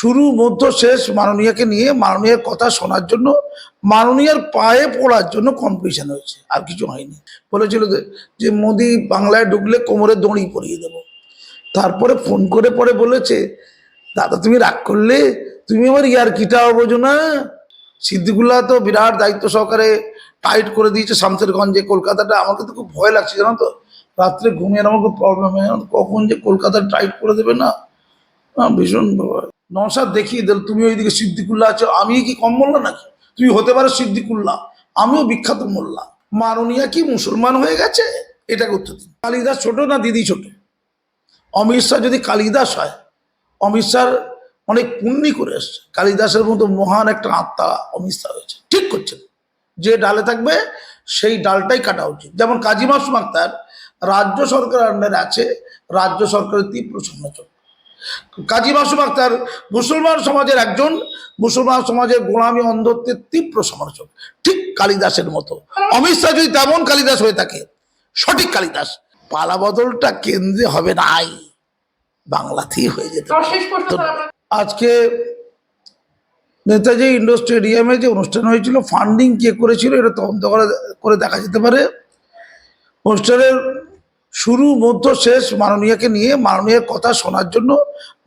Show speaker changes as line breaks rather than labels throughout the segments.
শুরু, মধ্য, শেষ মাননীয়াকে নিয়ে মাননীয়ার কথা শোনার জন্য, মাননীয়ার পায়ে পড়ার জন্য কম্পিটিশন হয়েছে, আর কিছু হয়নি। বলেছিল যে- মোদি বাংলায় ঢুকলে কোমরে দড়ি পরিয়ে দেবো। তারপরে ফোন করে পরে বলেছে, দাদা, তুমি রাগ করলে? তুমি আমার ইয়ারকিটাও বোঝো না? সিদ্ধিগুলা তো বিরাট দায়িত্ব সহকারে টাইট করে দিয়েছে শামসেরগঞ্জে, কলকাতাটা। আমাকে তো খুব ভয় লাগছে, জানো তো? রাত্রে ঘুমিয়ে আমার খুব প্রবলেম হয়? কখন যে কলকাতা টাইট করে দেবে না? ভীষণ। নসাদ দেখিয়ে দিল, তুমি ওইদিকে সিদ্দিকুল্লাহ আছো আমি কি কম মোল্লা নাকি? তুমি হতে পারো সিদ্দিকুল্লাহ, আমিও বিখ্যাত মোল্লা। মাননীয়া কি মুসলমান হয়ে গেছে? উত্তর দিন। কালিদাস ছোট না দিদি ছোট? অমিত শাহ যদি কালিদাস হয়, অমিত শাহ অনেক পুণ্যি করে এসছে। কালিদাসের মতো মহান একটা আত্মা অমিত শাহ হয়েছে ঠিক করছেন। যে ডালে থাকবে, সেই ডালটাই কাটা উচিত। যেমন কাজী মাসুম আক্তার, রাজ্য সরকার আন্ডারে আছে, রাজ্য সরকারের তীব্র সমালোচক। কাজী মাসুম আক্তার মুসলমান সমাজের একজন মুসলমান সমাজের গোলামী অন্ধত্বের তীব্র সমালোচক ঠিক কালিদাসের মতো। অমিত শাহ যদি তেমন কালিদাস হয়ে থাকে সঠিক কালিদাস। পালা বদলটা কেন্দ্রে হবে নাই। বাংলাতেই হয়ে যেতে আজকে নেতাজি ইন্ডোর স্টেডিয়ামে যে অনুষ্ঠান হয়েছিল ফান্ডিং কে করেছিল এটা তদন্ত করে করে দেখা যেতে পারে। অনুষ্ঠানের শুরু, মধ্য, শেষ মাননীয়াকে নিয়ে মাননীয়ার কথা শোনার জন্য,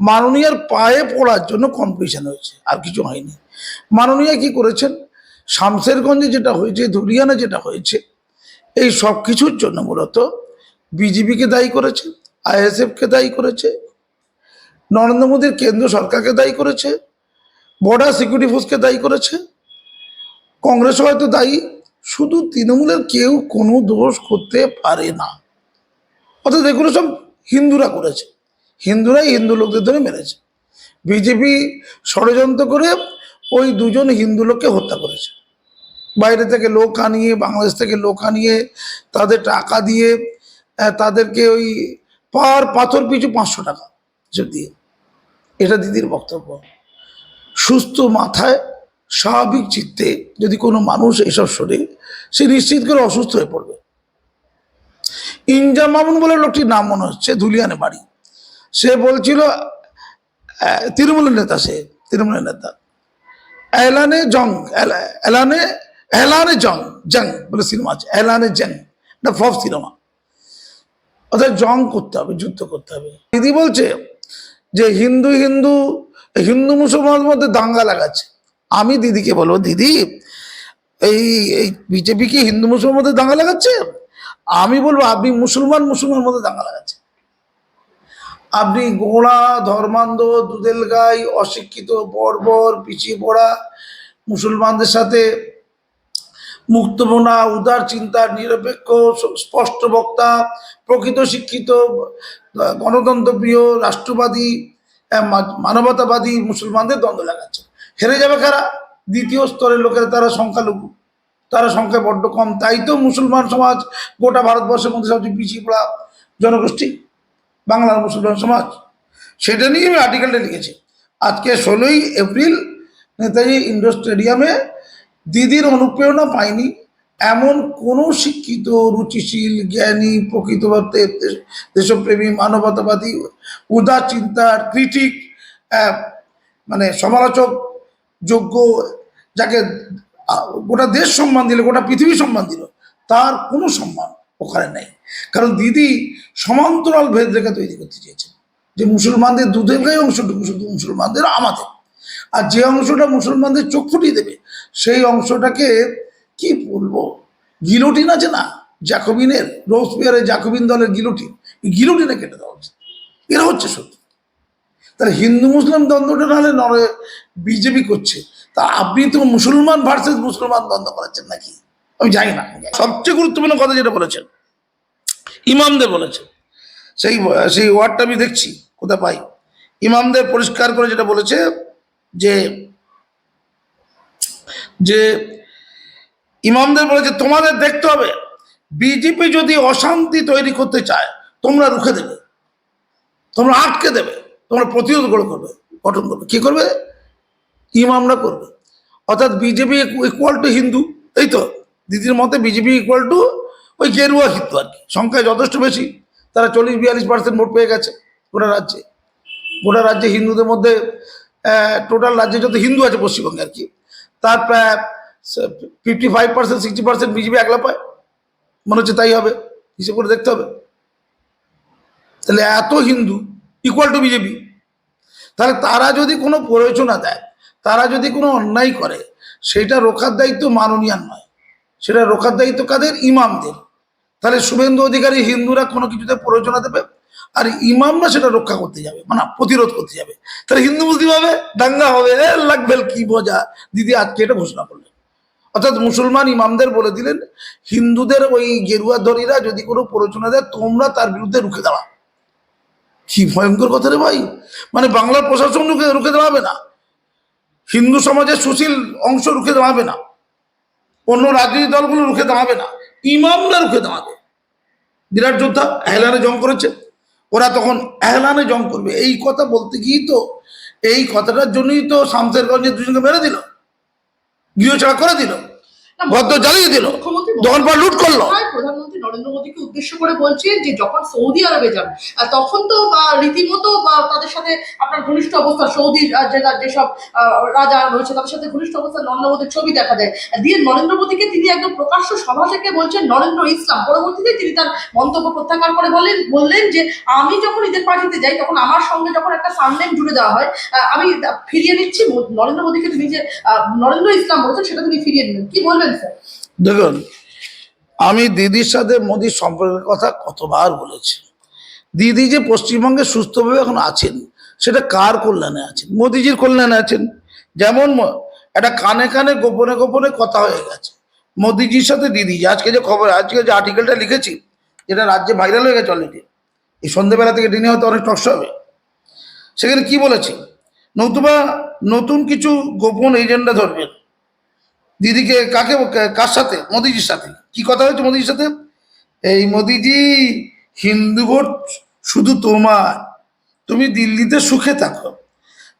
মাননীয়ার পায়ে পড়ার জন্য কম্পিটিশন হয়েছে, আর কিছু হয়নি। মাননীয়া কি করেছেন? শামসেরগঞ্জে যেটা হয়েছে, ধুলিয়ানে যেটা হয়েছে, এই সব কিছুর জন্য মূলত বিজেপিকে দায়ী করেছে, আইএসএফকে দায়ী করেছে, নরেন্দ্র মোদীর কেন্দ্র সরকারকে দায়ী করেছে, বর্ডার সিকিউরিটি ফোর্সকে দায়ী করেছে কংগ্রেস হয়তো দায়ী, শুধু তৃণমূলের কেউ কোনো দোষ করতে পারে না। অর্থাৎ এগুলো সব হিন্দুরা করেছে। হিন্দুরাই হিন্দু লোকদের ধরে মেরেছে। বিজেপি ষড়যন্ত্র করে ওই দুজন হিন্দু লোককে হত্যা করেছে। বাইরে থেকে লোক আনিয়ে, বাংলাদেশ থেকে লোক আনিয়ে, তাদের টাকা দিয়ে তাদেরকে ওই পার পাথর পিছু পাঁচশো টাকা দিয়ে। এটা দিদির বক্তব্য। সুস্থ মাথায় স্বাভাবিক চিত্তে যদি কোনো মানুষ এসব শোনে, সে নিশ্চিত করে অসুস্থ হয়ে পড়বে। ইনজাম মামুন বলে লোকটির নাম মনে হচ্ছে ধুলিয়ানে বাড়ি। সে বলছিল তৃণমূলের নেতা সে, তৃণমূলের নেতা। এলানে জং, এলা- এলানে এলানে জং জং বলে সিনেমা আছে, এলানে জং, এটা ফফ সিনেমা। অর্থাৎ জং করতে হবে, যুদ্ধ করতে হবে। দিদি বলছে যে, হিন্দু হিন্দু হিন্দু মুসলমানের মধ্যে দাঙ্গা লাগাচ্ছে। আমি দিদিকে বলব, দিদি, এই এই বিজেপি কি হিন্দু মুসলমানের মধ্যে দাঙ্গা লাগাচ্ছে? আমি বলব, আপনি মুসলমান মুসলমানের মধ্যে দাঙ্গা লাগাচ্ছে আপনি গোড়া, ধর্মান্ধ, দুধেল গাই, অশিক্ষিত, বর্বর, পিছিয়ে পড়া মুসলমানদের সাথে মুক্তমনা, উদার চিন্তা, নিরপেক্ষ, স্পষ্ট বক্তা, প্রকৃত শিক্ষিত, গণতন্ত্রপ্রিয়, রাষ্ট্রবাদী মানবতাবাদী মুসলমানদের দ্বন্দ্ব লাগাচ্ছে। হেরে যাবে কারা? দ্বিতীয় স্তরের লোকেরা, তারা সংখ্যালঘু। তারা সংখ্যায় বড্ড কম। তাই তো মুসলমান সমাজ, গোটা ভারতবর্ষের মধ্যে সবচেয়ে পিছিয়ে পড়া জনগোষ্ঠী বাংলার মুসলমান সমাজ। সেটা নিয়ে আমি আর্টিকেলটা লিখেছি। আজকে ষোলোই এপ্রিল নেতাজি ইন্ডোর স্টেডিয়ামে দিদির অনুপ্রেরণা পাইনি। এমন কোনো শিক্ষিত, রুচিশীল, জ্ঞানী, প্রকৃতভাবে দেশ- দেশপ্রেমী, মানবতাবাদী, উদার চিন্তার ক্রিটিক মানে সমালোচক, যোগ্য, যাকে গোটা দেশ সম্মান দিল, গোটা পৃথিবী সম্মান দিল, তার কোনো সম্মান ওখানে নেই। কারণ দিদি সমান্তরাল ভেদরেখা তৈরি করতে চেয়েছেন। যে মুসলমানদের দুধের অংশটুকু শুধু মুসলমানদের আমাদের। আর যে অংশটা মুসলমানদের চোখ ফুটিয়ে দেবে, সেই অংশটাকে কি বলব? গিলোটিন আছে না? জ্যাকোবিনের রোজপিয়ারের জ্যাকোবিন দলের গিলোটিন। গিলোটিনে কেটে দেওয়া উচিত এরা হচ্ছে সত্যি। তাহলে হিন্দু মুসলিম দ্বন্দ্বটা নাহলে নরে বিজেপি করছে। তা আপনি তো মুসলমান ভার্সেস মুসলমান দ্বন্দ্ব করাচ্ছেন নাকি? আমি জানি না। সবচেয়ে গুরুত্বপূর্ণ কথা যেটা বলেছেন, ইমামদের বলেছেন। সেই সেই ওয়ার্ডটা আমি দেখছি, কোথায় পাই? ইমামদের পরিষ্কার করে যেটা বলেছে যে যে ইমামদের বলেছে, তোমাদের দেখতে হবে, বিজেপি যদি অশান্তি তৈরি করতে চায়, তোমরা রুখে দেবে, তোমরা আটকে দেবে, তোমরা প্রতিরোধ গড়ে করবে, গঠন করবে। কি করবে? ইমামরা করবে? অর্থাৎ বিজেপি ইকুয়াল টু হিন্দু, এই তো? দিদির মতে বিজেপি ইকুয়াল টু ওই গেরুয়া হিন্দু আর কি। সংখ্যায় যথেষ্ট বেশি, তারা চল্লিশ বিয়াল্লিশ পার্সেন্ট ভোট পেয়ে গেছে গোটা রাজ্যে। গোটা রাজ্যে হিন্দুদের মধ্যে টোটাল রাজ্যে যত হিন্দু আছে পশ্চিমবঙ্গে আর কি, তার প্রায় fifty five percent sixty percent BJP একলা পায়। মনে হচ্ছে তাই হবে, হিসেব করে দেখতে হবে। তাহলে এত হিন্দু ইকুয়াল টু বিজেপি, তাহলে তারা যদি কোনো প্ররোচনা দেয় তারা যদি কোনো অন্যায় করে, সেটা রোখার দায়িত্ব মাননীয়ার নয়। সেটা রোখার দায়িত্ব কাদের? ইমামদের। তাহলে শুভেন্দু অধিকারী হিন্দুরা কোনো কিছুতে প্ররোচনা দেবে? আর ইমামরা সেটা রক্ষা করতে যাবে মানে প্রতিরোধ করতে যাবে। তাহলে হিন্দু মুসলিম হবে? দাঙ্গা হবে? লাগবে কি মজা দিদি আজকে এটা ঘোষণা করলেন। অর্থাৎ মুসলমান ইমামদের বলে দিলেন, হিন্দুদের ওই গেরুয়া ধরীরা যদি কোনো প্ররোচনা দেয়, তোমরা তার বিরুদ্ধে রুখে দাঁড়া কি ভয়ঙ্কর কথা রে ভাই? মানে বাংলার প্রশাসন রুখে রুখে দাঁড়াবে না। হিন্দু সমাজের সুশীল অংশ রুখে দাঁড়াবে না। অন্য রাজনৈতিক দলগুলো রুখে দাঁড়াবে না। ইমামরা রুখে দাঁড়াবে। বিরাট যোদ্ধা এহলানে জং করেছে। ওরা তখন এহলানে জং করবে। এই কথা বলতে গিয়েই তো, এই কথাটার জন্যই তো শামসেরগঞ্জে দুজনকে মেরে দিল। গৃহ ছাড়া করে দিল। ভদ্র জ্বালিয়ে দিল।
মুখ্যমন্ত্রী
দোকান লুট করল।
প্রধানমন্ত্রী নরেন্দ্র মোদীকে উদ্দেশ্য করে বলছেন যে যখন সৌদি আরবে যান তখন তো রীতিমতো বা তাদের সাথে আপনার ঘনিষ্ঠ অবস্থা সৌদির আহ, যে যেসব রাজা রয়েছে তাদের সাথে ঘনিষ্ঠ অবস্থা নরেন্দ্র মোদীর ছবি দেখা যায়। দিয়ে নরেন্দ্র মোদীকে তিনি একদম প্রকাশ্য সভা থেকে বলছেন নরেন্দ্র ইসলাম। পরবর্তীতে তিনি তার মন্তব্য প্রত্যাখ্যান করে বললেন বললেন যে আমি যখন ঈদের পার্টিতে যাই তখন আমার সঙ্গে যখন একটা সামনেম জুড়ে দেওয়া হয় আহ, আমি ফিরিয়ে নিচ্ছি নরেন্দ্র মোদীকে তিনি যে নরেন্দ্র ইসলাম বলেছেন সেটা তিনি ফিরিয়ে নিলেন কি বলবেন? স্যার
দেখুন, আমি দিদির সাথে মোদির সম্পর্কের কথা কতবার বলেছি। দিদি যে পশ্চিমবঙ্গে সুস্থভাবে এখন আছেন, সেটা কার কল্যাণে আছেন? মোদিজির কল্যাণে আছেন। যেমন একটা কানে কানে, গোপনে গোপনে কথা হয়ে গেছে। মোদিজির সাথে দিদি আজকে যে খবর, আজকে যে আর্টিকেলটা লিখেছি, যেটা রাজ্যে ভাইরাল হয়ে গেছে অলরেডি এই সন্ধ্যেবেলা থেকে দিনে হয়তো অনেক টকস হবে। সেখানে কি বলেছে? নতুবা নতুন কিছু গোপন এজেন্ডা ধরবেন। দিদিকে কাকে, কার সাথে? মোদিজির সাথে। কি কথা হয়েছে মোদিজির সাথে? এই মোদিজি, হিন্দু ভোট শুধু তোমার। তুমি দিল্লিতে সুখে থাকো।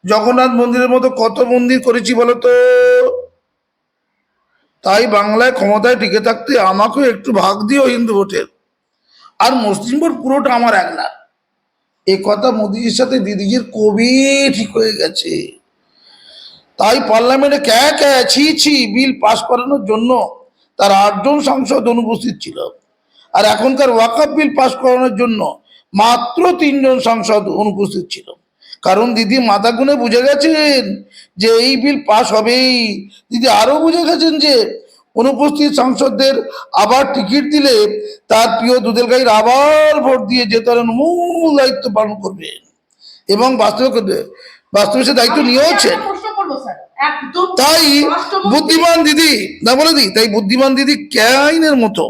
জগন্নাথ মন্দিরের মতো কত মন্দির করেছি বলো তো তাই বাংলায় ক্ষমতায় টিকে থাকতে আমাকেও একটু ভাগ দিও হিন্দু ভোটের। আর মুসলিম ভোট পুরোটা আমার একলা এ কথা মোদিজির সাথে দিদিজির কবে ঠিক হয়ে গেছে। তাই পার্লামেন্টে ক্যা ক্যা ছি ছি বিল পাস করানোর জন্য তার আটজন সাংসদ অনুপস্থিত ছিল। আর এখনকার ওয়াকাপ বিল পাস করানোর জন্য মাত্র তিনজন সাংসদ অনুপস্থিত ছিল। কারণ দিদি মাথা গুনে বুঝে গেছেন যে এই বিল পাস হবেই। দিদি আরও বুঝে গেছেন যে অনুপস্থিত সাংসদদের আবার টিকিট দিলে তার প্রিয় গাইর আবার ভোট দিয়ে যে তার মূল দায়িত্ব পালন করবেন। এবং বাস্তবে বাস্তবে সে দায়িত্ব নিয়েওছেন। তাই বুদ্ধিমান দিদি না বলে দিই তাই বুদ্ধিমান দিদি কে আইনের মতো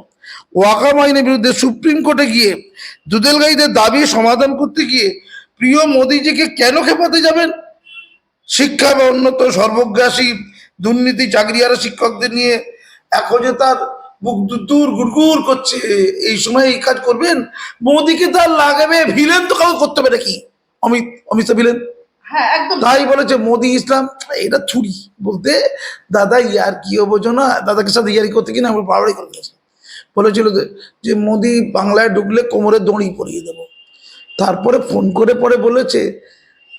ওয়াকাম আইনের বিরুদ্ধে সুপ্রিম কোর্টে গিয়ে দুধেল গাইদের দাবি সমাধান করতে গিয়ে প্রিয় মোদিজিকে কেন খেপাতে যাবেন? শিক্ষা বা উন্নত সর্বগ্রাসী দুর্নীতি চাকরিয়ারা শিক্ষকদের নিয়ে এখন যে তার বুক দূর গুড়গুড় করছে এই সময় এই কাজ করবেন? মোদিকে তার লাগাবে ভিলেন তো কাউ করতে পারে কি অমিত অমিত ভিলেন? তাই বলেছে মোদি ইসলাম এটা ছুরি বলতে দাদা ইয়ার কি বোঝো না দাদাকে সাথে ইয়ারি করতে কিনা আমরা বাড়াবাড়ি করে গেছি বলেছিল যে- মোদি বাংলায় ঢুকলে কোমরে দড়ি পরিয়ে দেবো। তারপরে ফোন করে পরে বলেছে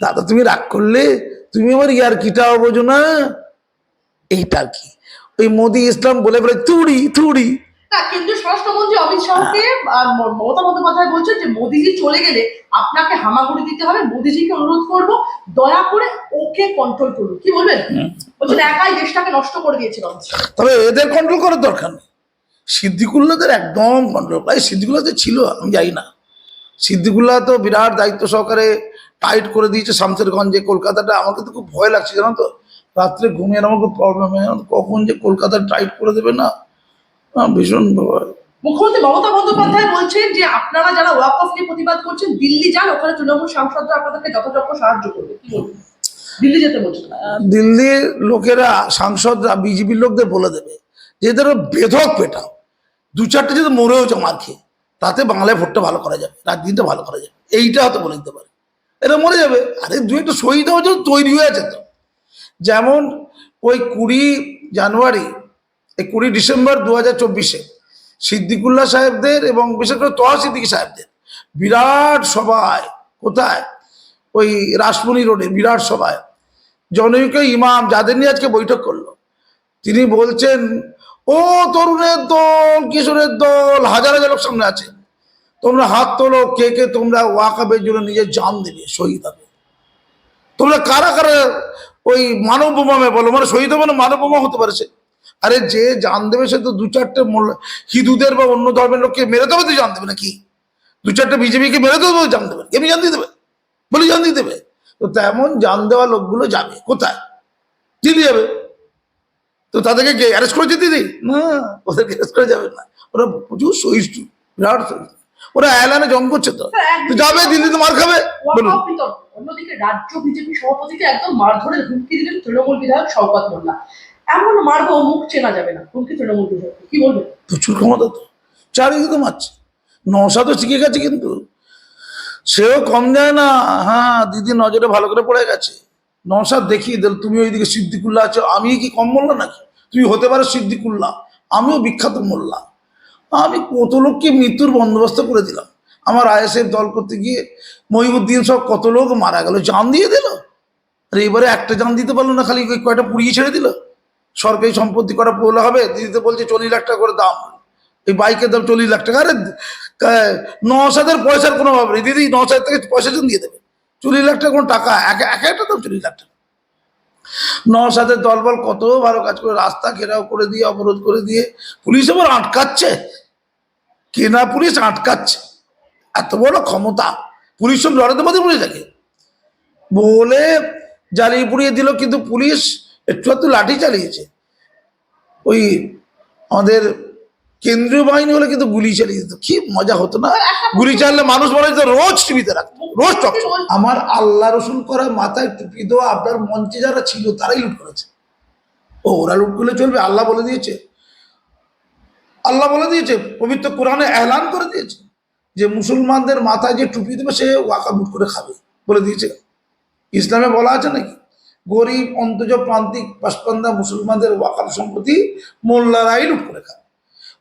দাদা তুমি রাগ করলে তুমি আমার ইয়ার কিটাও বোঝো না এইটা কি? ওই মোদি ইসলাম বলে বলে তুড়ি তুড়ি
না কেন্দ্রীয় স্বরাষ্ট্রমন্ত্রী অমিত শাহকে মমতা বন্দ্যোপাধ্যায় বলছেন যে মোদিজি চলে গেলে আপনাকে হামাগুড়ি দিতে হবে মোদিজিকে অনুরোধ করব দয়া করে ওকে কন্ট্রোল করুন। কি বলবেন? বলছেন একাই দেশটাকে নষ্ট করে দিয়েছিল
তবে এদের কন্ট্রোল করার দরকার নেই। সিদ্দিকুল্লাদের একদম কন্ট্রোল প্রায় সিদ্দিকুল্লাদের ছিল আমি জানি না। সিদ্দিকুল্লাহ তো বিরাট দায়িত্ব সহকারে টাইট করে দিয়েছে শামসেরগঞ্জে কলকাতাটা। আমাকে তো খুব ভয় লাগছে জানো তো? রাত্রে ঘুমিয়ে আমার খুব প্রবলেম হয়। কখন যে কলকাতা টাইট করে দেবে না? ভীষণ ভয়
মুখ্যমন্ত্রী মমতা বন্দ্যোপাধ্যায় বলছেন যে আপনারা যারা ওয়াক অফ নিয়ে প্রতিবাদ করছেন দিল্লি যান ওখানে তৃণমূল সাংসদরা আপনাদেরকে যথাযথ সাহায্য করবে। দিল্লি যেতে বলছেন।
দিল্লির লোকেরা সাংসদরা বিজেপির লোকদের বলে দেবে যে এদের বেধক পেটাও দু চারটে যদি মরেও মার খেয়ে তাতে বাংলায় ভোটটা ভালো করা যাবে রাজনীতিটা ভালো করা যাবে। এইটা হয়তো বলে দিতে পারে। এটা মরে যাবে। আরে দু একটা শহীদ হওয়ার জন্য তৈরি হয়ে আছে তো। যেমন ওই কুড়ি জানুয়ারি এই কুড়ি ডিসেম্বর দু হাজার চব্বিশে সিদ্দিকুল্লাহ সাহেবদের এবং বিশেষ করে তোহা সিদ্দিকী সাহেবদের বিরাট সভায়, কোথায়? ওই রাসমণি রোডে বিরাট সভায়। জনৈক ইমাম যাদের নিয়ে আজকে বৈঠক করল, তিনি বলছেন, ও তরুণের দল, কিশোরের দল, হাজার হাজার লোক সামনে আছে। তোমরা হাত তোলো, কে কে তোমরা ওয়াকাবের জন্য নিজের জান দেবে, শহীদ হবে। তোমরা কারা কারা ওই মানব বোমামে বলো মানে শহীদ হবে না মানব বোমা হতে পারে সে? আরে যে জান দেবে সে তো দু চারটে হিন্দুদের বা অন্য ধর্মের লোককে মেরে দেবে তো জান দেবে নাকি? দু চারটে বিজেপিকে মেরে দেবে জান দেবে এমনি জান দিয়ে দেবে। বলে জান দিয়ে দেবে। তো তেমন জান দেওয়া লোকগুলো যাবে। কোথায়? দিল্লি যাবে। তো তাদেরকে কে অ্যারেস্ট করে দিতে দিই না ওদেরকে অ্যারেস্ট করে যাবে না। ওরা প্রচুর সহিষ্ণু বিরাট সহিষ্ণু। ওরা এলানে জং করছে তো। তো যাবে দিল্লিতে মার খাবে। বলুন।
অন্যদিকে রাজ্য বিজেপি সভাপতিকে একদম মারধরের হুমকি দিলেন তৃণমূল বিধায়ক শওকত মোল্লা। এমন মারবো, মুখ চেনা যাবে না। হুমকি তৃণমূল কি বলবেন
প্রচুর ক্ষমতা তো। চারিদিকে তো মারছে। নশা তো শিখে গেছে কিন্তু। সেও কম যায় না। হ্যাঁ দিদি নজরে ভালো করে পড়ে গেছে। নশাদ দেখিয়ে দিল, তুমি ওইদিকে সিদ্দিকুল্লাহ আছো। আমি কি কম মোল্লা নাকি? তুমি হতে পারো সিদ্দিকুল্লাহ। আমিও বিখ্যাত মোল্লা। আমি কত লোককে মৃত্যুর বন্দোবস্ত করে দিলাম। আমার আইএসএফ দল করতে গিয়ে মহিবুদ্দিন সব কত লোক মারা গেল। জান দিয়ে দিল? আর এবারে একটা জান দিতে পারল না, খালি কয়টা পুড়িয়ে ছেড়ে দিল? সরকারি সম্পত্তি করা পোলা হবে, দিদিতে বলছে চল্লিশ লাখ টাকা করে দাম। এই বাইকের দাম চল্লিশ লাখ টাকা। আরে নশাদের পয়সার কোনো অভাব নেই। দিদি নশ হাজার থেকে পয়সা দিয়ে দেবে। চল্লিশ লাখ টাকা কোনো টাকা, এক এক একটা দাম চল্লিশ লাখ টাকা। নশাদের দলবল কত ভালো কাজ করে, রাস্তা ঘেরাও করে দিয়ে, অবরোধ করে দিয়ে, পুলিশ আবার আটকাচ্ছে। কেনা পুলিশ আটকাচ্ছে। এত বড় ক্ষমতা। পুলিশ সব লড়াতে পারতে পুলিশ থাকে বলে জ্বালিয়ে পুড়িয়ে দিল কিন্তু পুলিশ একটু একটু লাঠি চালিয়েছে। ওই আমাদের কেন্দ্রীয় বাহিনী হলে কিন্তু গুলি চালিয়ে দিত। কি মজা হতো না? গুলি চাললে মানুষ বলে যে রোজ টিভিতে রাখতো, রোজ টক আমার আল্লাহ রসুল করা মাথায় টুপি দেওয়া আপনার মঞ্চে যারা ছিল তারাই লুট করেছে। ও, ওরা লুট করলে চলবে, আল্লাহ বলে দিয়েছে। আল্লাহ বলে দিয়েছে, পবিত্র কোরআনে এলান করে দিয়েছে যে মুসলমানদের মাথায় যে টুপি দেবে সে ওয়াকা বুট করে খাবে বলে দিয়েছে। ইসলামে বলা আছে নাকি? গরিব অন্তজ প্রান্তিক পাশপান্দা মুসলমানদের ওয়াকাব সম্পত্তি মোল্লারাই লুট করে খাবে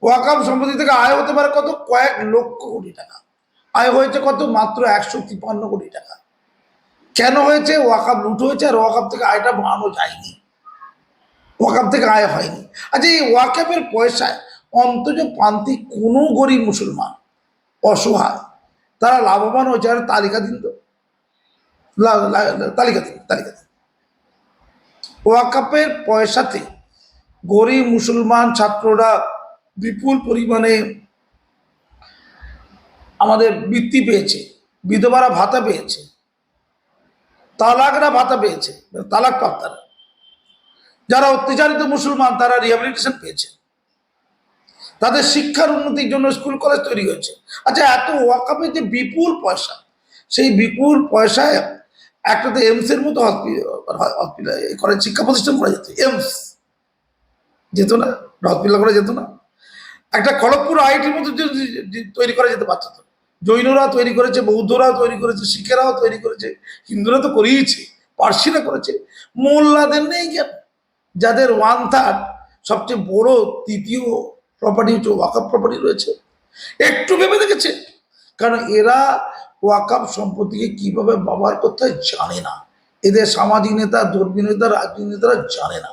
ওয়াকাব সম্পত্তি থেকে আয় হতে পারে কত? কয়েক লক্ষ কোটি টাকা। আয় হয়েছে কত? মাত্র একশো তিপ্পান্ন কোটি টাকা। কেন হয়েছে? ওয়াকাব লুট হয়েছে আর ওয়াকাব থেকে আয়টা বাড়ানো যায়নি। ওয়াকাব থেকে আয় হয়নি। আচ্ছা এই ওয়াকাবের পয়সায় অন্তত প্রান্তিক কোনো গরিব মুসলমান অসহায়, তারা লাভবান হয়েছে? আর তালিকা দিন তো। তালিকা দিন তালিকা দিন। ওয়াকাপের পয়সাতে গরিব মুসলমান ছাত্ররা বিপুল পরিমাণে আমাদের বৃত্তি পেয়েছে, বিধবারা ভাতা পেয়েছে, তালাকরা ভাতা পেয়েছে, তালাক প্রাপ্তারা। যারা অত্যাচারিত মুসলমান, তারা রিহ্যাবিলিটেশন পেয়েছে। তাদের শিক্ষার উন্নতির জন্য স্কুল কলেজ তৈরি হয়েছে। আচ্ছা এত ওয়াকাপে যে বিপুল পয়সা, সেই বিপুল পয়সায় একটাতে এমসের মতো হসপিটাল করে শিক্ষা প্রতিষ্ঠান করা যেত এমস যেত না হসপিটাল করা যেত না। একটা খড়গপুর আইটির মতো তৈরি করা যেতে পারত। তো জৈনরা তৈরি করেছে বৌদ্ধরাও তৈরি করেছে, শিখেরাও তৈরি করেছে, হিন্দুরা তো করিয়েছে, পার্সিরা করেছে। মোল্লাদের নেই কেন? যাদের ওয়ান থার্ড সবচেয়ে বড় তৃতীয় প্রপার্টি হচ্ছে ওয়াকাপ প্রপার্টি রয়েছে। একটু ভেবে দেখেছে। কারণ এরা ওয়াকাপ সম্পত্তিকে কীভাবে ব্যবহার করতে হয় জানে না। এদের সামাজিক নেতা, ধর্মীয় নেতা, রাজনৈতিক নেতারা জানে না।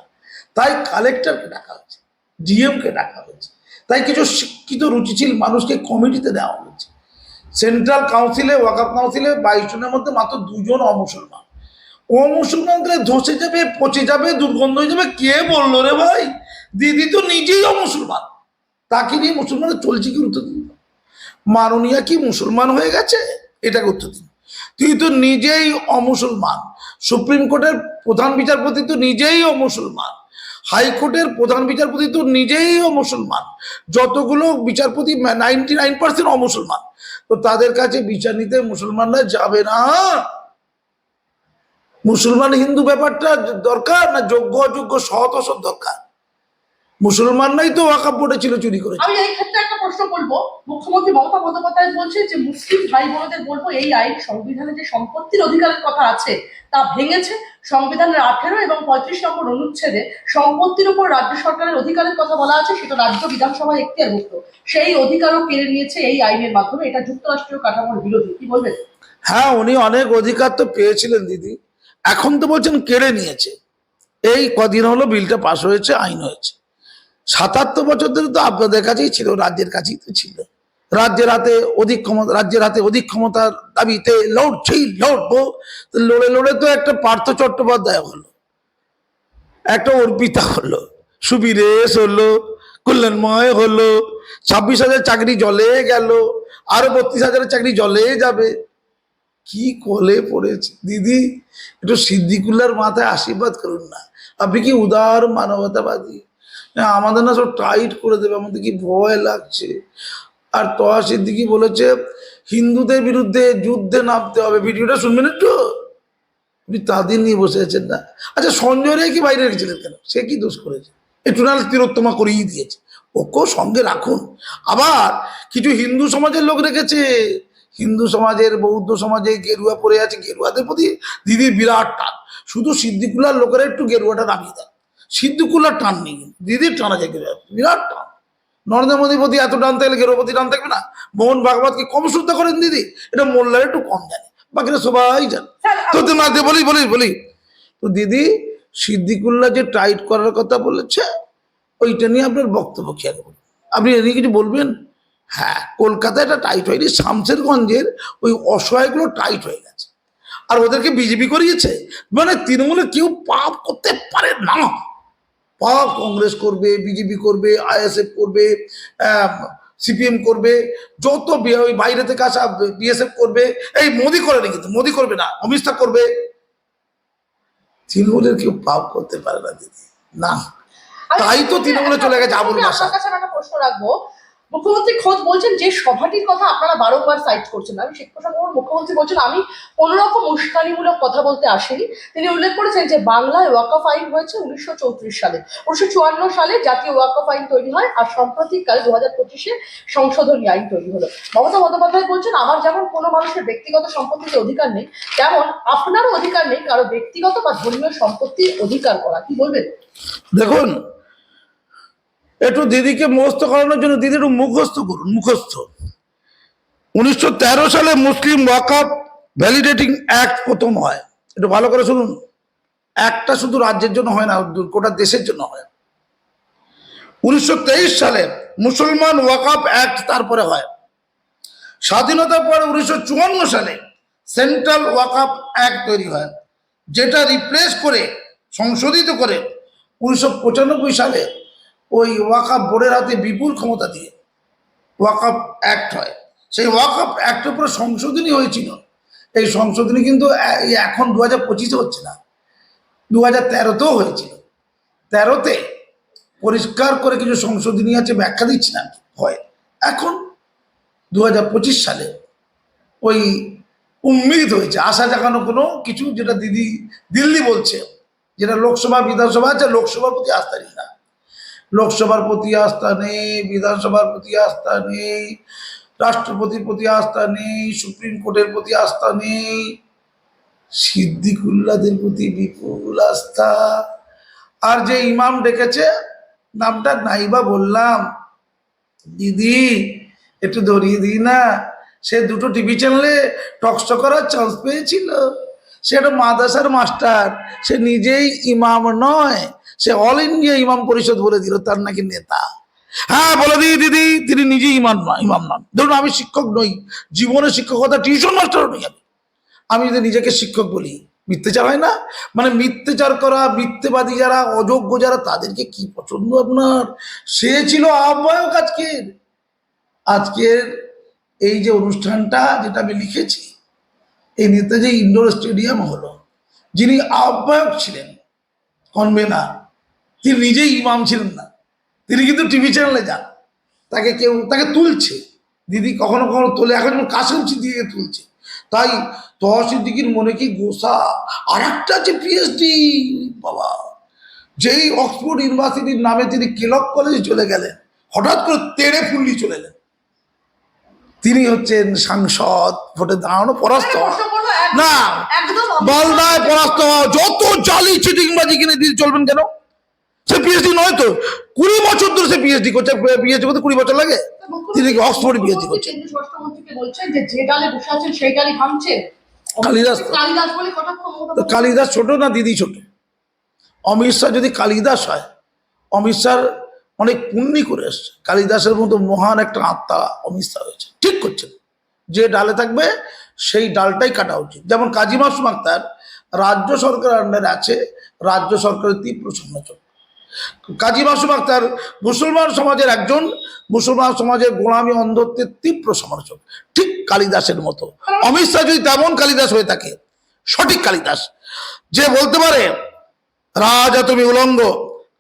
তাই কালেক্টরকে ডাকা হয়েছে ডিএমকে ডাকা হয়েছে। তাই কিছু শিক্ষিত, রুচিশীল মানুষকে কমিটিতে দেওয়া হয়েছে। সেন্ট্রাল কাউন্সিলে ওয়াকাপ কাউন্সিলে বাইশ জনের মধ্যে মাত্র দুজন অমুসলমান। অমুসলমানদের ধসে যাবে, পচে যাবে, দুর্গন্ধ হয়ে যাবে, কে বলল রে ভাই? দিদি তো নিজেই অমুসলমান। তাকে নিয়ে মুসলমানের চলছে কি উত্তর মাননীয়া কি মুসলমান হয়ে গেছে? এটাকে উত্তর দিন। তুই তো নিজেই অমুসলমান। সুপ্রিম কোর্টের প্রধান বিচারপতি তো নিজেই অমুসলমান। হাইকোর্টের প্রধান বিচারপতি তো নিজেই অমুসলমান। যতগুলো বিচারপতি নাইনটি নাইন পার্সেন্ট অমুসলমান। তো তাদের কাছে বিচার নিতে মুসলমানরা যাবে না। মুসলমান হিন্দু ব্যাপারটা দরকার না যোগ্য অযোগ্য, সৎ অসৎ দরকার। মুসলমানরাই তো ওয়াকাপ বোর্ডে ছিল চুরি করেছে।
আমি এই ক্ষেত্রে একটা প্রশ্ন বলব মুখ্যমন্ত্রী মমতা বন্দ্যোপাধ্যায় বলছে যে মুসলিম ভাই বোনদের বলব এই আইন সংবিধানে যে সম্পত্তির অধিকারের কথা আছে তা ভেঙেছে। সংবিধানের আঠেরো এবং পঁয়ত্রিশ নম্বর অনুচ্ছেদে সম্পত্তির উপর রাজ্য সরকারের অধিকারের কথা বলা আছে সেটা রাজ্য বিধানসভায় একটি এখতিয়ারভুক্ত সেই অধিকারও কেড়ে নিয়েছে এই আইনের মাধ্যমে। এটা যুক্তরাষ্ট্রীয় কাঠামোর বিরোধী। কি বলবেন?
হ্যাঁ উনি অনেক অধিকার তো পেয়েছিলেন দিদি। এখন তো বলছেন কেড়ে নিয়েছে। এই কদিন হলো বিলটা পাশ হয়েছে আইন হয়েছে। সাতাত্তর বছর ধরে তো আপনাদের কাছেই ছিল, রাজ্যের কাছেই তো ছিল। রাজ্যের হাতে অধিক ক্ষমতা, রাজ্যের হাতে অধিক ক্ষমতার দাবিতে লড়ছেই লড়বো লড়ে লড়ে তো একটা পার্থ চট্টোপাধ্যায় হলো, একটা অর্পিতা হলো, সুবীরেশ হলো, কল্যাণময় হলো, ছাব্বিশ হাজার চাকরি জলে গেল, আরও বত্রিশ হাজারের চাকরি জলে যাবে। কি কলে পড়েছে? দিদি, একটু সিদ্দিকুল্লার মাথায় আশীর্বাদ করুন না। আপনি কি উদার মানবতাবাদী? আমাদের না সব টাইট করে দেবে, আমাদের কি ভয় লাগছে? আর তহা সিদ্দিকি বলেছে, হিন্দুদের বিরুদ্ধে যুদ্ধে নামতে হবে। ভিডিওটা শুনবেন একটু? আপনি তাদের নিয়ে বসে আছেন না। আচ্ছা সঞ্জয় রায় কি বাইরে রেখেছিলেন কেন? সে কি দোষ করেছে? একটু নাহলে তিরোত্তমা করিয়ে দিয়েছে। ওকেও সঙ্গে রাখুন। আবার কিছু হিন্দু সমাজের লোক রেখেছে। হিন্দু সমাজের, বৌদ্ধ সমাজে গেরুয়া পরে আছে। গেরুয়াদের প্রতি দিদির বিরাট টান। শুধু সিদ্দিকুল্লার লোকেরা একটু গেরুয়াটা নামিয়ে দেয় সিদ্দিকুল্লার টান নেই দিদির টানা যায় গেরুয়া বিরাট টান। নরেন্দ্র মোদীর প্রতি এত টান থাকলে গেরুয়া প্রতি টান থাকবে না? মোহন ভাগবতকে কম শ্রদ্ধা করেন দিদি এটা মোল্লার একটু কম জানে বাকিরা সবাই জানে। তো তো না দে বলি বলি বলি। তো দিদি সিদ্দিকুল্লাহ যে টাইট করার কথা বলেছে ওইটা নিয়ে আপনার বক্তব্য কি আগে বলুন? আপনি এ নিয়ে কিছু বলবেন? হ্যাঁ কলকাতায় এটা টাইট হয়নি শামসেরগঞ্জের ওই অসহায়গুলো টাইট হয়ে গেছে। আর ওদেরকে বিজেপি করিয়েছে? মানে তৃণমূলে কেউ পাপ করতে পারে না। পাপ কংগ্রেস করবে বিজেপি করবে আইএসএফ করবে সিপিএম করবে যত ওই বাইরে থেকে আসা বিএসএফ করবে এই মোদি করে না কিন্তু মোদি করবে না অমিত শাহ করবে। তৃণমূলের কেউ পাপ করতে পারে না দিদি। না। তাই তো তৃণমূলে চলে গেছে আবুল মাসা
প্রশ্ন রাখব। মুখ্যমন্ত্রী খোঁজ বলছেন যে সভাটির কথা আপনারা বারংবার সাইট করছেন। আমি সেই প্রসঙ্গে মুখ্যমন্ত্রী বলছেন, আমি কোন রকম উস্কানিমূলক কথা বলতে আসিনি। তিনি উল্লেখ করেছেন যে বাংলায় ওয়াকফ আইন হয়েছে উনিশশো চৌত্রিশ সালে। উনিশশো চুয়ান্ন সালে জাতীয় ওয়াকফ আইন তৈরি হয় আর সাম্প্রতিককালে দু হাজার পঁচিশে সংশোধনী আইন তৈরি হলো। মমতা বন্দ্যোপাধ্যায় বলছেন, আমার যেমন কোনো মানুষের ব্যক্তিগত সম্পত্তিতে অধিকার নেই, তেমন আপনারও অধিকার নেই, কারও ব্যক্তিগত বা ধর্মীয় সম্পত্তির অধিকার করা। কি বলবেন?
দেখুন একটু দিদিকে মুখস্থ করানোর জন্য দিদি একটু মুখস্থ করুন, মুখস্থ। উনিশশো তেরো সালে মুসলিম ওয়াকাপ ভ্যালিডেটিং অ্যাক্ট প্রথম হয়। একটু ভালো করে শুনুন। একটা শুধু রাজ্যের জন্য হয় না, গোটা দেশের জন্য হয়। উনিশশো তেইশ সালে মুসলমান ওয়াকাপ অ্যাক্ট তারপরে হয়। স্বাধীনতার পরে উনিশশো চুয়ান্ন সালে সেন্ট্রাল ওয়াকাপ অ্যাক্ট তৈরি হয়, যেটা রিপ্লেস করে, সংশোধিত করে উনিশশো পঁচানব্বই সালে ওই ওয়াকাপ বোর্ডের হাতে বিপুল ক্ষমতা দিয়ে। ওয়াকাপ অ্যাক্ট হয়। সেই ওয়াকাপ অ্যাক্টের উপরে সংশোধনী হয়েছিল। এই সংশোধনী কিন্তু এখন দু হাজার পঁচিশে হচ্ছে না। দু হাজার তেরোতেও হয়েছিল। তেরোতে পরিষ্কার করে কিছু সংশোধনী আছে, ব্যাখ্যা দিচ্ছি না। হয়। এখন দু হাজার পঁচিশ সালে ওই উম্মিদ হয়েছে। আশা জাগানো কোনো কিছু যেটা দিদি দিল্লি বলছে, যেটা লোকসভা, বিধানসভা আছে, লোকসভার প্রতি আস্থা না। লোকসভার প্রতি আস্থা নেই, বিধানসভার প্রতি আস্থা নেই, রাষ্ট্রপতির প্রতি আস্থা নেই, সুপ্রিম কোর্টের প্রতি আস্থা নেই। সিদ্দিকুল্লাদের প্রতি বিপুল আস্থা। আর যে ইমাম ডেকেছে, নামটা নাইবা বললাম। দিদি, একটু ধরিয়ে দিই না, সে দুটো টিভি চ্যানেলে টকশো করার চান্স পেয়েছিল। সে একটা মাদ্রাসার মাস্টার, সে নিজেই ইমাম নয়। সে অল ইন্ডিয়া ইমাম পরিষদ বলে দিল, তার নাকি নেতা। হ্যাঁ বলে দিই দিদি, তিনি নিজেই ইমাম নয় ইমাম নন। ধরুন আমি শিক্ষক নই, জীবনে শিক্ষকতা টিউশন মাস্টার নই আমি। আমি যদি নিজেকে শিক্ষক বলি, মিথ্যাচার হয় না? মানে মিথ্যাচার করা, মিথ্যেবাদী যারা, অযোগ্য যারা, তাদেরকে কি পছন্দ আপনার? সে ছিল আহ্বায়ক আজকের। আজকের এই যে অনুষ্ঠানটা যেটা আমি লিখেছি, এই নেতাজি ইন্ডোর স্টেডিয়াম হলো, যিনি আহ্বায়ক ছিলেন, কনভেনার। তিনি নিজেই ইমাম ছিলেন না। তিনি কিন্তু টিভি চ্যানেলে যান। তাকে কেউ তাকে তুলছে। দিদি কখনো কখনো তোলে। এখন যেমন কাসেম সিদ্দিকে তুলছে। তাই তহসিদ্দিকির মনে কি গোসা? আর একটা যে পিএইচডি বাবা। যেই অক্সফোর্ড ইউনিভার্সিটির নামে তিনি কেলক কলেজে চলে গেলেন। হঠাৎ করে তেড়ে ফুল্লি চলে এলেন তিনি হচ্ছেন সাংসদ ভোটে দাঁড়ানো পরাস্ত। না
একদম
বলদায় পরাস্ত যত জালি চিটিংবাজি কিনে দিয়ে চলবেন কেন? সে পিএইচডি নয় তো। কুড়ি বছর ধরে সে পিএইচডি করছে পিএইচডি করতে কুড়ি বছর লাগে। তিনি কি অক্সফোর্ড পিএইচডি করছেন কালিদাস
কালিদাস
ছোট না দিদি ছোট? অমিত শাহ যদি কালিদাস হয় অমিত শাহ অনেক পুণ্যি করে এসছে। কালিদাসের মতো মহান একটা আত্মা অমিত শাহ হয়েছে ঠিক করছেন। যে ডালে থাকবে সেই ডালটাই কাটা উচিত। যেমন কাজী মাসুম আক্তার রাজ্য সরকারের আন্ডারে আছে রাজ্য সরকারের তীব্র সমালোচনা কাজী মাসুম আক্তার মুসলমান সমাজের একজন মুসলমান সমাজের গোলামী অন্ধত্বের তীব্র সমালোচক ঠিক কালিদাসের মতো। অমিত শাহ যদি তেমন কালিদাস হয়ে থাকে সঠিক কালিদাস। যে বলতে পারে রাজা তুমি উলঙ্গ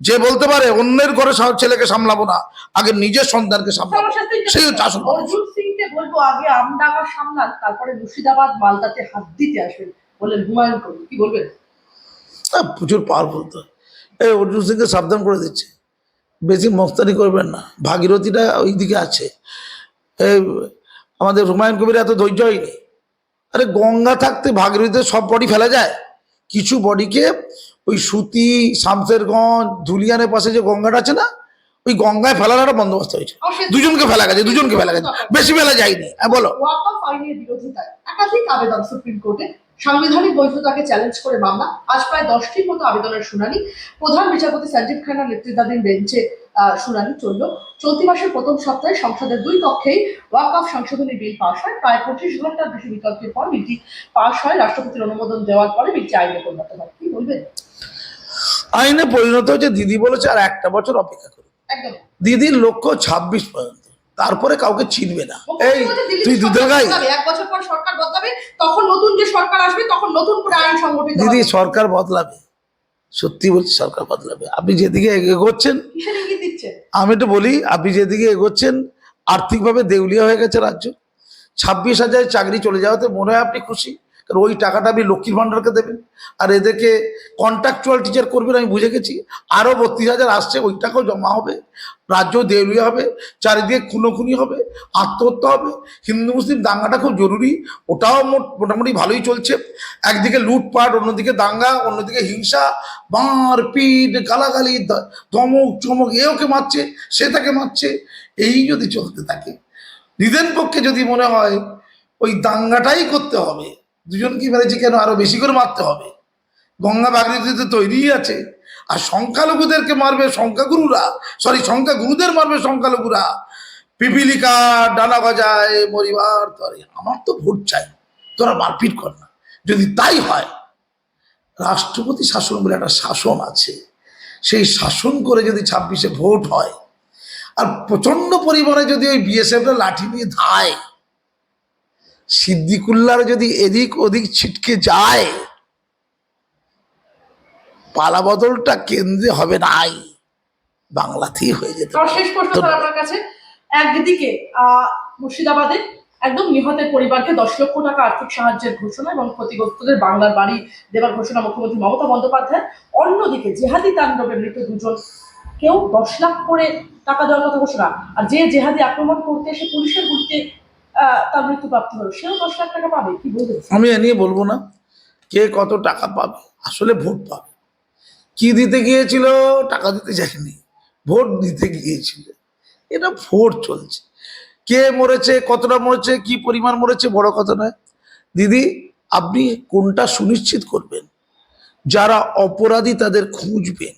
যে বলতে পারে অন্যের ঘরে ছেলেকে সামলাবো না আগে নিজের সন্তানকে সামলাবো সেই হচ্ছে আসল
বলব। আগে আমডাঙ্গা সামলান তারপরে মুর্শিদাবাদ মালদাতে হাত দিতে আসবেন বললেন হুমায়ুন কবির। কি বলবেন?
প্রচুর পাওয়ারফুল তো। এই অর্জুন সিংকে সাবধান করে দিচ্ছে। বেশি মস্তানি করবেন না। ভাগীরথীটা ওই দিকে আছে। এই আমাদের হুমায়ুন কবির এত ধৈর্য হয়নি। আরে গঙ্গা থাকতে ভাগীরথীতে সব বডি ফেলা যায়। কিছু বডিকে ওই সুতি শামসেরগঞ্জ ধুলিয়ানের পাশে যে গঙ্গাটা আছে না ওই গঙ্গায় ফেলার একটা বন্দোবস্ত হয়েছে। দুজনকে ফেলা গেছে দুজনকে ফেলা গেছে। বেশি ফেলা যায়নি। হ্যাঁ বলো।
একাধিক আবেদন সুপ্রিম কোর্টে। সাংবিধানিক বৈধতাকে চ্যালেঞ্জ করে মামলা। আজ প্রায় দশটির মতো আবেদনের শুনানি। প্রধান বিচারপতি সঞ্জীব খান্নার নেতৃত্বাধীন বেঞ্চে শুনানি চলল। চলতি মাসের প্রথম সপ্তাহে সংসদের দুই কক্ষেই ওয়াকফ সংশোধনী বিল পাশ হয়। প্রায় পঁচিশ ঘণ্টার বেশি বিতর্কের পর বিলটি পাশ হয়। রাষ্ট্রপতির অনুমোদন দেওয়ার পরে বিলটি আইনে পরিণত হয়। কি বলবেন?
আইনে পরিণত হয়েছে দিদি বলেছে আর একটা বছর অপেক্ষা করুন।
একদম।
দিদির লক্ষ্য ছাব্বিশ পর্যন্ত। তারপরে কাউকে চিনবে না। এই তুই দুধের গাই
এক বছর পর সরকার বদলাবে তখন নতুন যে সরকার আসবে তখন নতুন করে আইন সংগঠিত
দিদি সরকার বদলাবে। সত্যি বলছি সরকার বদলাবে। আপনি যেদিকে এগোচ্ছেন আমি তো বলি আপনি যেদিকে এগোচ্ছেন আর্থিকভাবে দেউলিয়া হয়ে গেছে রাজ্য। ছাব্বিশ হাজার চাকরি চলে যাওয়াতে মনে হয় আপনি খুশি। কারণ ওই টাকাটা আপনি লক্ষ্মীর ভাণ্ডারকে দেবেন। আর এদেরকে কন্ট্রাকচুয়াল টিচার করবেন, আমি বুঝে গেছি। আরও বত্রিশ হাজার আসছে, ওই টাকাও জমা হবে। রাজ্য দেউলিয়া হবে, চারিদিকে খুনোখুনি হবে, আত্মহত্যা হবে। হিন্দু, মুসলিম, দাঙ্গাটা খুব জরুরি। ওটাও মোট- মোটামুটি ভালোই চলছে। একদিকে লুটপাট, অন্যদিকে দাঙ্গা, অন্যদিকে হিংসা মার পিট গালাগালি ধমক, চমক, এ ওকে মারছে, সে তাকে মারছে, এই যদি চলতে থাকে। নিদেন পক্ষে যদি মনে হয়, ওই দাঙ্গাটাই করতে হবে। দুজনকে মেরেছে কেন আরও বেশি করে মারতে হবে? গঙ্গা বাগরিতে তৈরি আছে। আর সংখ্যালঘুদেরকে মারবে সংখ্যাগুরুরা সরি সংখ্যাগুরুদের মারবে সংখ্যালঘুরা। পিপিলিকা, ডানা গজায় মরিবার তরে। আমার তো ভোট চাই, তোরা মারপিট কর না। যদি তাই হয়, রাষ্ট্রপতি শাসন বলে একটা শাসন আছে। সেই শাসন করে যদি ছাব্বিশে ভোট হয়, আর প্রচণ্ড পরিমাণে যদি ওই বিএসএফরা লাঠি নিয়ে ধায় সিদ্দিকুল্লার যদি এদিক ওদিক ছিটকে যায় পালা বদলটা কেন্দ্রে হবে নাই বাংলাতেই হয়ে যেতে।
শেষ প্রশ্ন আপনার কাছে একদিকে আহ, মুর্শিদাবাদে একদম নিহতের পরিবারকে দশ লক্ষ টাকা আর্থিক সাহায্যের ঘোষণা এবং ক্ষতিগ্রস্তদের বাংলার বাড়ি দেওয়ার ঘোষণা মুখ্যমন্ত্রী মমতা বন্দ্যোপাধ্যায় অন্যদিকে জেহাদি তাণ্ডবে মৃত দুজন কেউ দশ লাখ করে টাকা দেওয়ার কথা ঘোষণা আর যে জেহাদি আক্রমণ করতে এসে পুলিশের গুলিতে তার মৃত্যু প্রাপ্ত হলো। সেও দশ লাখ টাকা পাবে, কি বলবেন
আমি এ নিয়ে বলব না। কে কত টাকা পাবে? আসলে ভোট পাবে। কি দিতে গিয়েছিল? টাকা দিতে যায়নি। ভোট দিতে গিয়েছিল। এটা ভোট চলছে। কে মরেছে? কতটা মরেছে? কি পরিমাণ মরেছে? বড় কথা নয়। দিদি, আপনি কোনটা সুনিশ্চিত করবেন? যারা অপরাধী তাদের খুঁজবেন।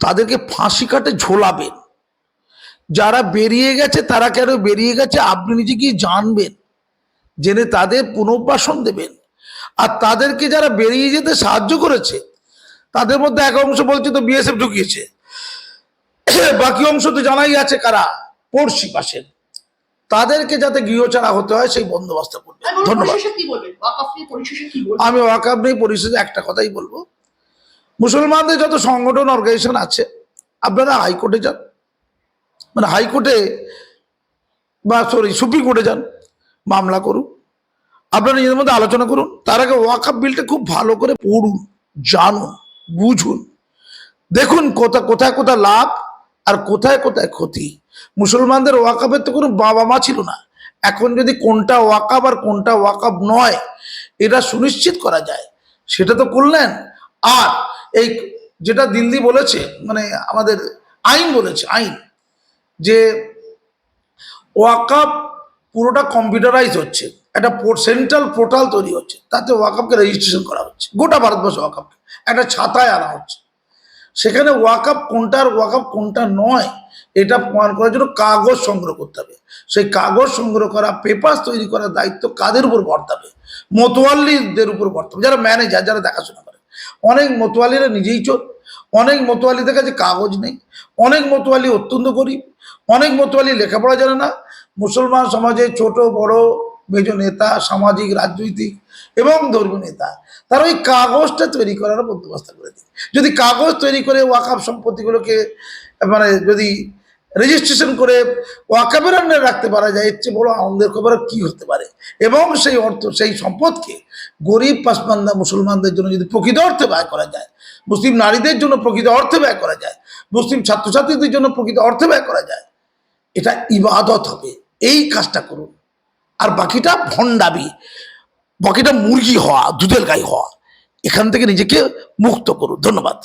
তাদেরকে ফাঁসি কাটে ঝোলাবেন। যারা বেরিয়ে গেছে তারা কেন বেরিয়ে গেছে? আপনি নিজে কি জানবেন। জেনে তাদের পুনর্বাসন দেবেন। আর তাদেরকে যারা বেরিয়ে যেতে সাহায্য করেছে তাদের মধ্যে এক অংশ বলছে তো বিএসএফ ঢুকিয়েছে। বাকি অংশ তো জানাই আছে কারা? পড়শি পাশের। তাদেরকে যাতে গৃহচারা হতে হয় সেই বন্দোবস্ত করবে। ধন্যবাদ। আমি ওয়াকাব নেই পরিশেষে একটা কথাই বলব। মুসলমানদের যত সংগঠন অর্গানাইজেশন আছে আপনারা হাইকোর্টে যান। মানে হাইকোর্টে বা সরি, সুপ্রিম কোর্টে যান, মামলা করুন। আপনারা নিজেদের মধ্যে আলোচনা করুন। তার আগে ওয়াকাব বিলটা খুব ভালো করে পড়ুন, জানুন, বুঝুন। দেখুন কোথা, কোথায় কোথায় লাভ আর কোথায় কোথায় ক্ষতি। মুসলমানদের ওয়াকাবের তো কোনো বাবা মা ছিল না। এখন যদি কোনটা ওয়াকাব আর কোনটা ওয়াকাব নয়, এটা সুনিশ্চিত করা যায়। সেটা তো করলেন। আর এই যেটা দিল্লি বলেছে মানে আমাদের আইন বলেছে, আইন। যে ওয়াকাব পুরোটা কম্পিউটারাইজ হচ্ছে। একটা সেন্ট্রাল পোর্টাল তৈরি হচ্ছে। তাতে ওয়াকাপকে রেজিস্ট্রেশন করা হচ্ছে। গোটা ভারতবর্ষ ওয়াকাপকে একটা ছাতায় আনা হচ্ছে। সেখানে ওয়াকাপ কোনটা আর ওয়াকাপ কোনটা নয়, এটা প্রমাণ করার জন্য কাগজ সংগ্রহ করতে হবে। সেই কাগজ সংগ্রহ করা পেপার তৈরি করার দায়িত্ব কাদের উপর বর্তাবে? মতোয়াল্লিদের উপর বর্তাবে। যারা ম্যানেজার যারা দেখাশোনা করে। অনেক মতোয়ালিরা নিজেই চোর। অনেক মতোয়ালিদের কাছে কাগজ নেই। অনেক মতোয়ালি অত্যন্ত গরিব। অনেক মতোয়ালি লেখাপড়া জানে না। মুসলমান সমাজে ছোট, বড়, মেজ নেতা, সামাজিক, রাজনৈতিক এবং ধর্মীয় নেতা, তারা ওই কাগজটা তৈরি করার বন্দোবস্ত করে দিই যদি কাগজ তৈরি করে ওয়াকাফ সম্পত্তিগুলোকে মানে যদি রেজিস্ট্রেশন করে ওয়াকাবের রাখতে পারা যায়, এর চেয়ে বড় আনন্দের খবর কি হতে পারে? এবং সেই অর্থ, সেই সম্পদকে গরিব পাসমান্দা মুসলমানদের জন্য যদি প্রকৃত অর্থে ব্যয় করা যায়, মুসলিম নারীদের জন্য প্রকৃত অর্থে ব্যয় করা যায়, মুসলিম ছাত্রছাত্রীদের জন্য প্রকৃত অর্থে ব্যয় করা যায়, এটা ইবাদত হবে। এই কাজটা করুন। আর বাকিটা ভণ্ডাবি বাকিটা মুরগি হওয়া, দুধের গাই হওয়া, এখান থেকে নিজেকে মুক্ত করুন। ধন্যবাদ।